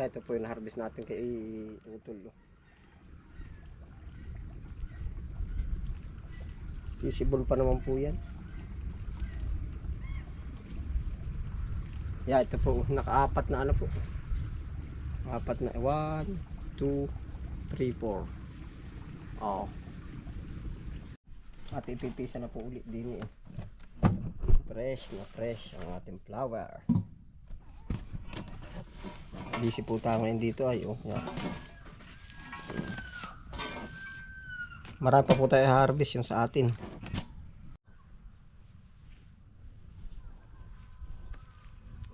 Yeah, ito po yung harvest natin kay Utol. oh. Sisibol pa naman po yan. Yeah, ito po. Nakaapat na ano po. Apat na. 1, 2, 3, 4. Oo. At ipipisa na po ulit din eh. Fresh na fresh ang ating flower. Busy po tayo ngayon dito ay oh. Yan. Marami pa po tayo harvest yung sa atin.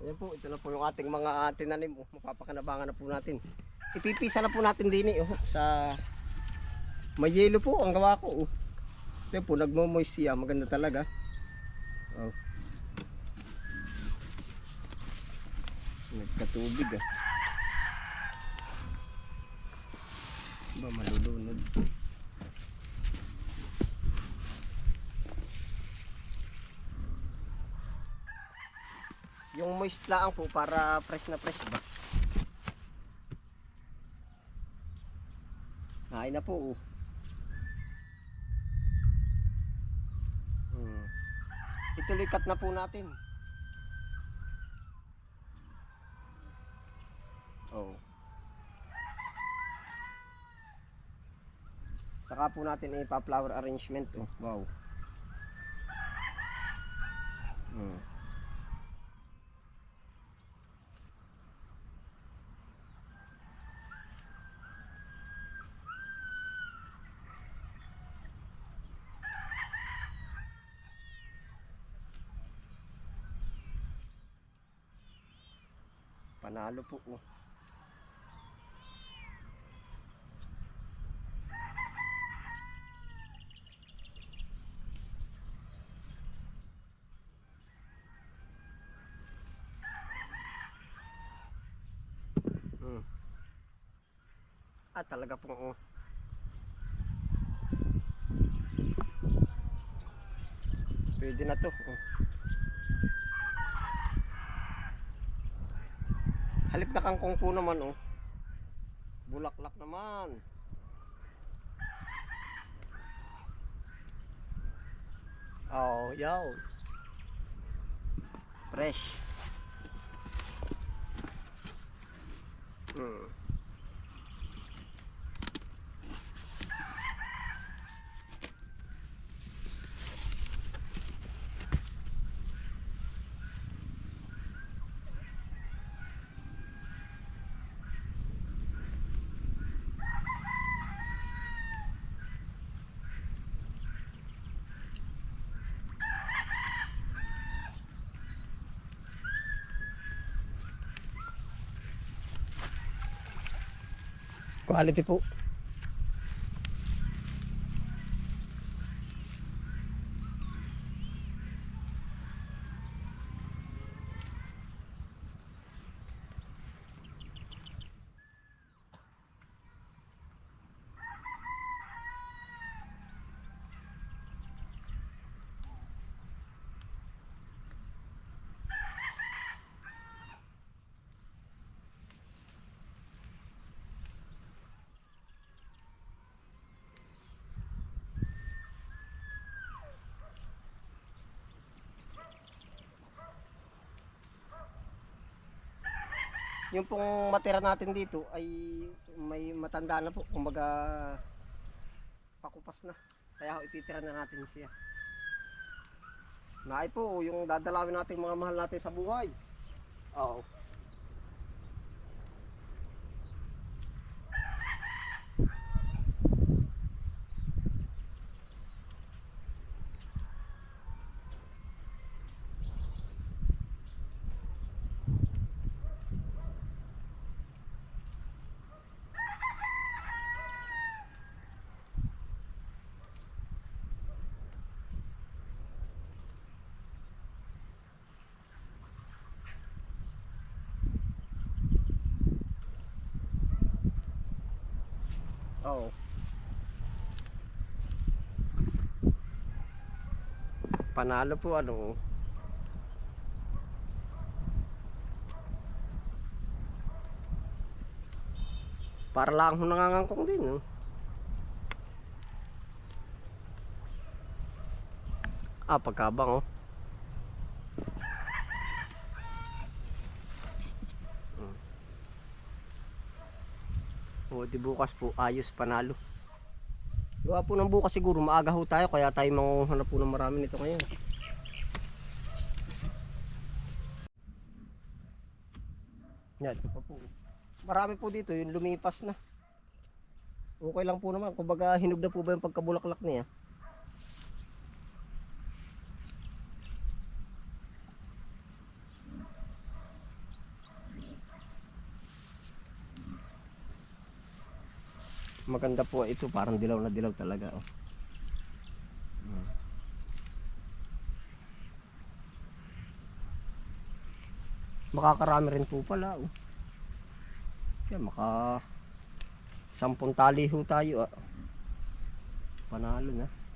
Ayan po, ito na po yung ating mga tinanim. Oh, mapapakanabangan na po natin. Ipipisa na po natin din eh, oh, sa may yelo po ang gawa ko. Oh. Ito po, nagmo-moist siya. Maganda talaga. Oh. Nagkatubig ah. Ba malulunod. Yung moist lang po para fresh na fresh ba? Kain na po. Oh. Hmm. Ituloy cut na po natin. Oh. Saka po natin ipa-flower arrangement. Oh. Wow. Hmm. Panalo po. Oh. Ah, talaga po. Oh. Pwede na to. Oh. Halip na kangkong po naman oh. Bulaklak naman. Oh, yaw. Fresh. Hmm. Quality po. Yung pong matira natin dito ay may matanda na po. Kumbaga pakupas na. Kaya ho, ititira na natin siya. Naay po, yung dadalawin natin mga mahal natin sa buhay. Oo. Oo. Panalo po ano. Para lang ho nangangangkong din. Oh. Ah, pagkabang oh. Di bukas po ayos panalo. Gawa po ng bukas siguro maaga ho tayo kaya tayo manghuhanap po ng marami nito ngayon. Yan, pa po. Marami po dito yung lumipas na. Okay lang po naman. Kumbaga hinog na po ba yung pagkabulaklak niya? Maganda po ito. Parang dilaw na dilaw talaga. Oh. Makakarami rin po pala. Oh. Kaya maka sampung tali ho tayo ah. Panalo na. Hmm.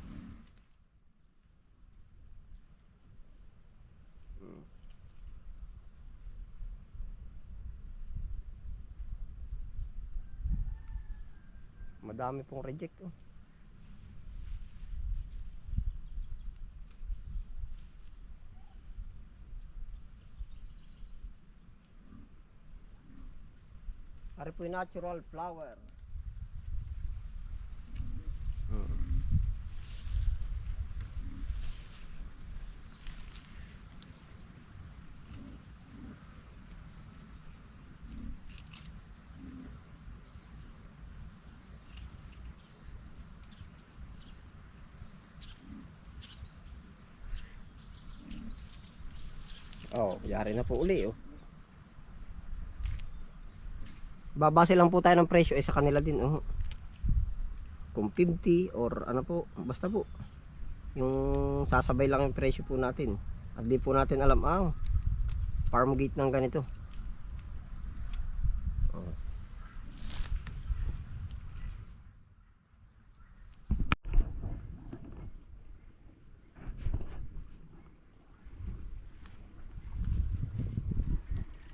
Madami pong reject oh. Ari po natural flower. Oh, yari na po uli oh. Babase lang po tayo ng presyo eh sa kanila din oh. Kung 50 or ano po, basta po. Yung sasabay lang yung presyo po natin. At di po natin alam ang farm gate ng ganito. Oh.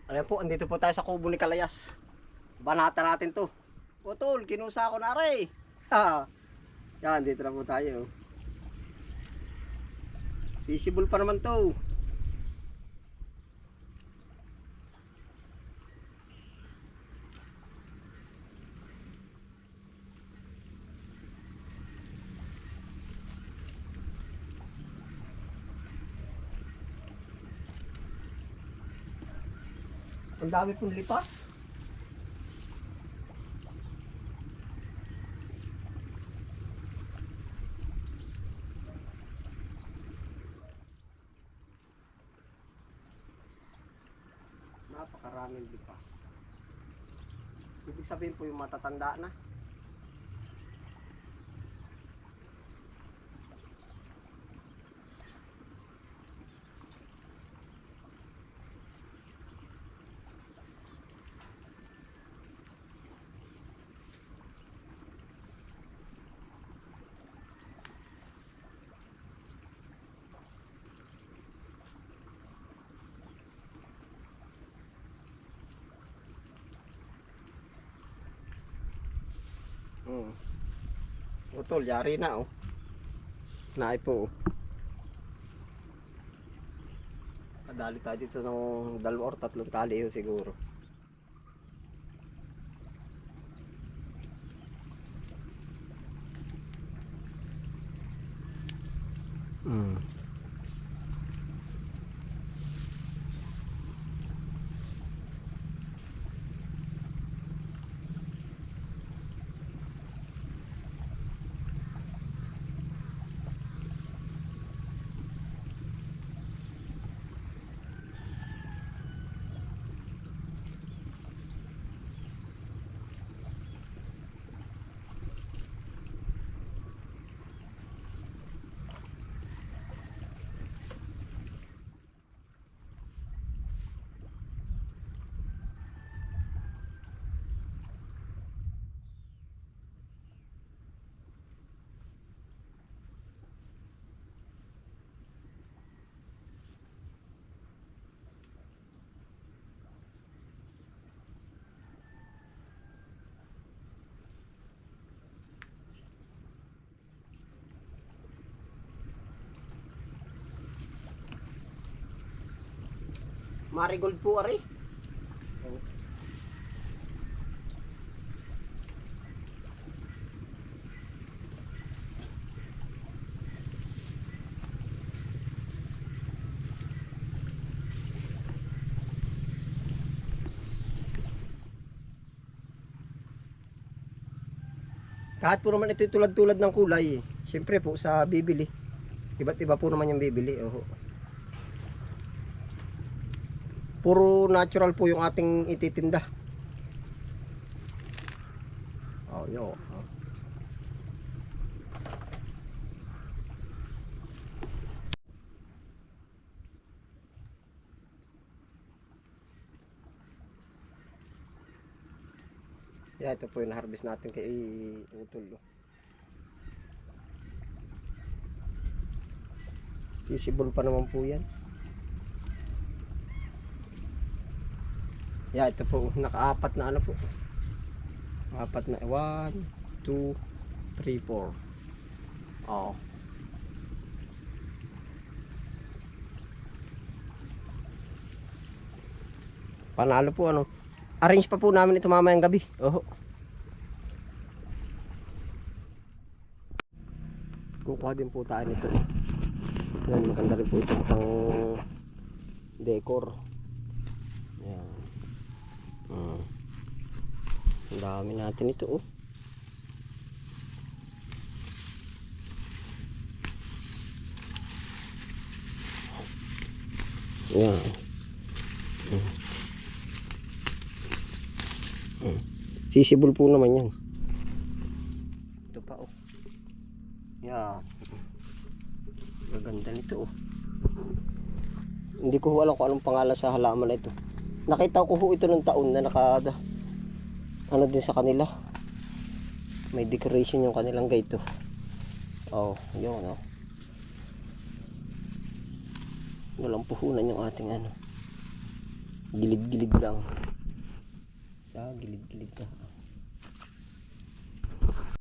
Ayan po, andito po tayo sa kubo ni Kalayas. Banata natin to. Putol, kinusa ko na rin. Yan, dito na po tayo. Sisibol pa naman to. Ang dami pong lipas. Napakaraming lipas. Ibig sabihin po yung matatanda na. Hmm. Utol, yari na oh. Naay po oh. Kadali tayo dito ng dalawa or tatlong tali yun siguro. Marigold po ari. Kahit po naman ito tulad-tulad ng kulay, eh. siyempre po sa bibili. Iba't iba po naman yung bibili. Oh. Puro natural po yung ating ititinda. Oh, yo. Yeah, ito po yung harvest natin kay Utol. oh. Sisibol pa naman po yan. Yeah, ito po, nakaapat na ano po. Apat na, 1, 2, 3, 4. Oo. Panalo po ano. Arrange pa po namin ito mamayang gabi. Oho. Kukuha din po tayo nito. Yan, maganda rin po ito pang decor. Yan. Mm. Ang dami natin ito oh. Yan. Mm. Mm. Sisibol po naman yan. Ito pa oh. Yan. Gaganda nito oh. Hindi ko alam kung anong pangalan sa halaman na ito. Nakita ko ho ito ng taon na naka ano din sa kanila. May decoration yung kanilang gate oh. Oh, yun oh. Walang puhunan yung ating ano. Gilid-gilid lang. Sa gilid-gilid ka.